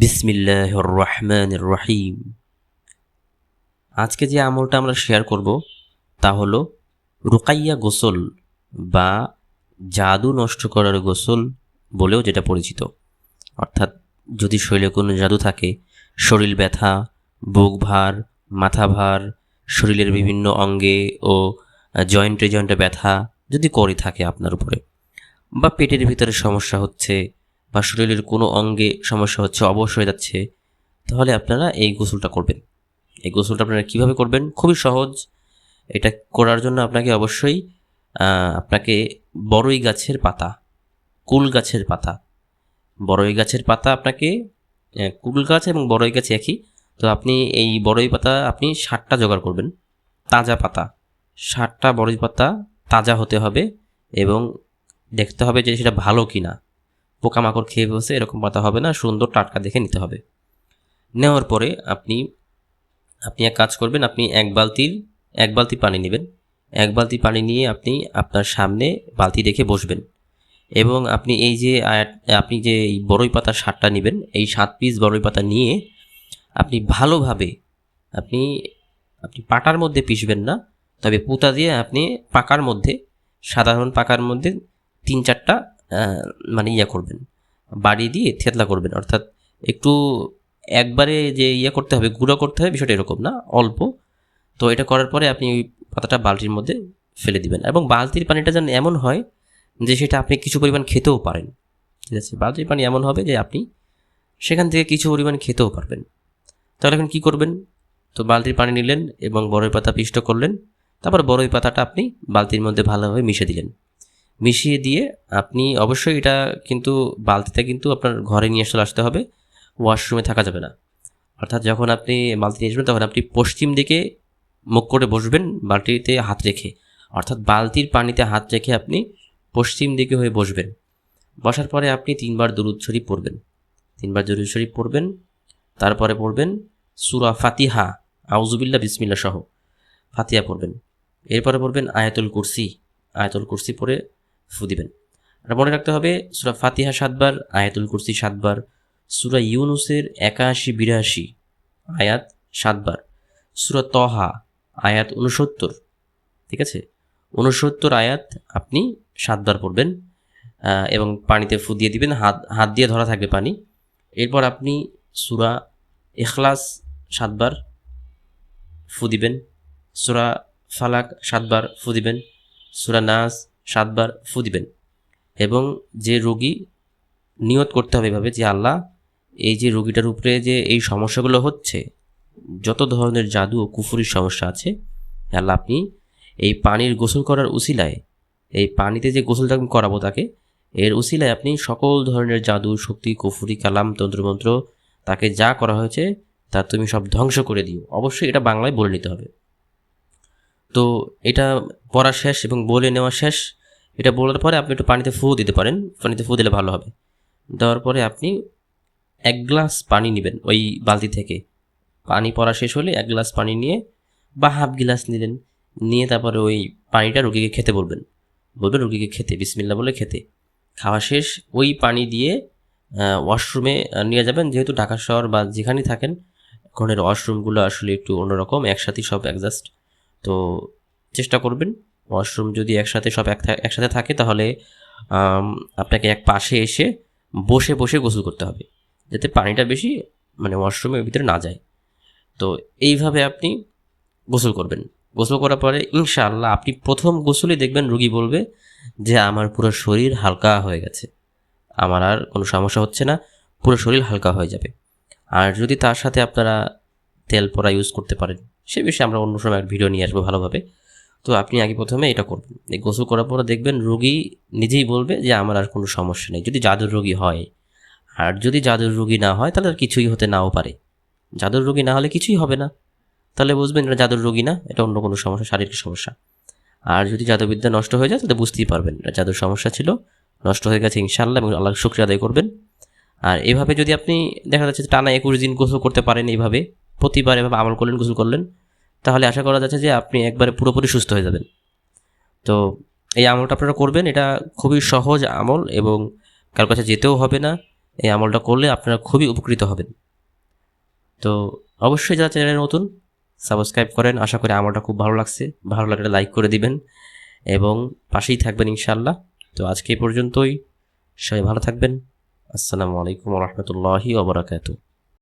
বিসমিল্লাহ রহমান রহিম। আজকে যে আমলটা আমরা শেয়ার করব, তা হলো রুকাইয়া গোসল বা জাদু নষ্ট করার গোসল বলেও যেটা পরিচিত। অর্থাৎ যদি শরীরে কোনো জাদু থাকে, শরীর ব্যথা, বুক ভার, মাথা ভার, শরীরের বিভিন্ন অঙ্গে ও জয়েন্টে জয়েন্টে ব্যথা যদি করে থাকে আপনার উপরে, বা পেটের ভিতরে সমস্যা হচ্ছে বা শরীরের কোনো অঙ্গে সমস্যা হচ্ছে, অবশ হয়ে যাচ্ছে, তাহলে আপনারা এই গোসলটা করবেন। এই গোসলটা আপনারা কীভাবে করবেন? খুবই সহজ। এটা করার জন্য আপনাকে অবশ্যই আপনাকে বড়ই গাছের পাতা, কুল গাছের পাতা। বড়ই গাছের পাতা আপনাকে কুল গাছ এবং বড়ই গাছ একই। তো আপনি এই বড়ই পাতা আপনি ষাটটা জোগাড় করবেন। তাজা পাতা। ষাটটা বড়ই পাতা তাজা হতে হবে এবং দেখতে হবে যে সেটা ভালো কি না পোকামাকড় খেয়ে বসে এরকম পাতা হবে না, সুন্দর টাটকা দেখে নিতে হবে। নেওয়ার পরে আপনি আপনি এক কাজ করবেন, আপনি এক বালতির, এক বালতি পানি নেবেন। এক বালতি পানি নিয়ে আপনি আপনার সামনে বালতি রেখে বসবেন। এবং আপনি এই যে আপনি যে এই বড়ই পাতার সারটা নেবেন, এই সাত পিস বড়ই পাতা নিয়ে আপনি ভালোভাবে, আপনি আপনি পাটার মধ্যে পিষবেন না, তবে পুঁতা দিয়ে আপনি পাকার মধ্যে, সাধারণ পাকার মধ্যে তিন চারটা মানে ইয়ে করবেন। বাড়ি দিয়ে থেতলা করবেন। অর্থাৎ একটু একবারে যে ইয়ে করতে হবে, গুঁড়ো করতে হবে, বিষয়টা এরকম না, অল্প। তো এটা করার পরে আপনি ওই পাতাটা বালতির মধ্যে ফেলে দিবেন। এবং বালতির পানিটা যেন এমন হয় যে সেটা আপনি কিছু পরিমাণ খেতেও পারেন। ঠিক আছে? বালতির পানি এমন হবে যে আপনি সেখান থেকে কিছু পরিমাণ খেতেও পারবেন। তাহলে এখন কী করবেন? তো বালতির পানি নিলেন এবং বড়ই পাতা পিষ্ট করলেন। তারপর বড়ই পাতাটা আপনি বালতির মধ্যে ভালোভাবে মিশে দিলেন। মিশিয়ে দিয়ে আপনি অবশ্যই এটা কিন্তু বালতিটা কিন্তু আপনার ঘরে নিয়ে চলে আসতে হবে। ওয়াশরুমে থাকা যাবে না। অর্থাৎ যখন আপনি বালতি নিয়ে আসবেন, তখন আপনি পশ্চিম দিকে মুখ করে বসবেন বালতিতে হাত রেখে। অর্থাৎ বালতির পানিতে হাত রেখে আপনি পশ্চিম দিকে হয়ে বসবেন। বসার পরে আপনি তিনবার দরুদ শরীফ পড়বেন। তিনবার দরুদ শরীফ পড়বেন, তারপরে পড়বেন সুরা ফাতিহা আউজুবিল্লা বিসমিল্লা সহ। ফাতিহা পড়বেন। এরপরে পড়বেন আয়াতুল কুরসি। আয়াতুল কুরসি পড়ে ফু দিবেন। আর মনে রাখতে হবে, সুরা ফাতিহা সাতবার, আয়াতুল কুরসি সাতবার, সুরা ইউনুসের একাশি বিরাশি আয়াত সাতবার, সুরা তহা আয়াত উনসত্তর ঠিক আছে? উনসত্তর আয়াত আপনি সাতবার পড়বেন এবং পানিতে ফু দিয়ে দিবেন, হাত হাত দিয়ে ধরা থাকবে পানি। এরপর আপনি সুরা এখলাস সাতবার ফু দিবেন, সুরা ফালাক সাতবার ফু দিবেন, সুরা নাস সাতবার ফু দিবেন। এবং যে রোগী নিয়ত করতে হবে এভাবে যে, আল্লাহ, এই যে রোগীটার উপরে যে এই সমস্যাগুলো হচ্ছে, যত ধরনের জাদু ও কুফুরির সমস্যা আছে, আল্লাহ আপনি এই পানির গোসল করার উসিলায়, এই পানিতে যে গোসলটা আমি করাবো তাকে, এর উসিলায় আপনি সকল ধরনের জাদু, শক্তি, কুফুরি, কালাম, তন্ত্রমন্ত্র, তাকে যা করা হয়েছে, তা তুমি সব ধ্বংস করে দিও। অবশ্যই এটা বাংলায় বলে নিতে হবে। তো এটা পড়া শেষ এবং বলে নেওয়া শেষ। এটা বলার পরে আপনি একটু পানিতে ফু দিতে পারেন। পানিতে ফু দিলে ভালো হবে। দেওয়ার পরে আপনি এক গ্লাস পানি নেবেন ওই বালতি থেকে। পানি পড়া শেষ হলে এক গ্লাস পানি নিয়ে বা হাফ গ্লাস নিলেন। নিয়ে তারপরে ওই পানিটা রুগীকে খেতে বলবেন। বলবেন, রুগীকে খেতে বিসমিল্লা বলে খেতে। খাওয়া শেষ, ওই পানি দিয়ে ওয়াশরুমে নিয়ে যাবেন। যেহেতু ঢাকা শহর বা যেখানেই থাকেন ওখানের ওয়াশরুমগুলো আসলে একটু অন্যরকম, একসাথেই সব অ্যাডজাস্ট তো চেষ্টা করবেন। ওয়াশরুম যদি একসাথে সব এক একসাথে থাকে তাহলে আপনাকে এক পাশে এসে বসে বসে গোসল করতে হবে, যাতে পানিটা বেশি মানে ওয়াশরুমের ভিতরে না যায়। তো এইভাবে আপনি গোসল করবেন। গোসল করার পরে ইনশাআল্লাহ আপনি প্রথম গোসলে দেখবেন রুগী বলবে যে, আমার পুরো শরীর হালকা হয়ে গেছে। আমার আর কোনো সমস্যা হচ্ছে না, পুরো শরীর হালকা হয়ে যাবে। আর যদি তার সাথে আপনারা তেল পরা ইউজ করতে পারেন, সে বিষয়ে আমরা অন্য সময় ভিডিও নিয়ে আসব ভালোভাবে। তো আপনি আগে প্রথমে এটা করবেন। এই গোসল করার পরে দেখবেন রোগী নিজেই বলবে যে, আমার আর কোনো সমস্যা নেই। যদি জাদুর রোগী হয়, আর যদি জাদুর রোগী না হয়, তাহলে আর কিছুই হতে নাও পারে। জাদুর রোগী না হলে কিছুই হবে না। তাহলে বুঝবেন এটা জাদুর রোগী না, এটা অন্য কোনো সমস্যা, শারীরিক সমস্যা। আর যদি জাদুবিদ্যা নষ্ট হয়ে যায়, তাহলে বুঝতেই পারবেন এটা জাদুর সমস্যা ছিল, নষ্ট হয়ে গেছে ইনশাল্লাহ এবং আল্লাহর শুক্রিয়া আদায় করবেন। আর এভাবে যদি আপনি দেখা যাচ্ছে টানা একুশ দিন গোসল করতে পারেন এইভাবে, প্রতিবার এভাবে আমল করলেন, গোসল করলেন তাহলে আশা করা যাচ্ছে যে আপনি একবারে পুরোপুরি সুস্থ হয়ে যাবেন। তো এই আমলটা আপনারা করবেন, এটা খুবই সহজ আমল এবং কারোর কাছে যেতেও হবে না। এই আমলটা করলে আপনারা খুবই উপকৃত হবেন। তো অবশ্যই যারা চ্যানেলে নতুন, সাবস্ক্রাইব করেন, আশা করি আমলটা খুব ভালো লাগছে। ভালো লাগলে লাইক করে দিবেন এবং পাশেই থাকবেন ইনশাআল্লাহ। তো আজকে পর্যন্তই। সবাই ভালো থাকবেন। আসসালামু আলাইকুম রহমতুল্লাহি ওবরাকাতু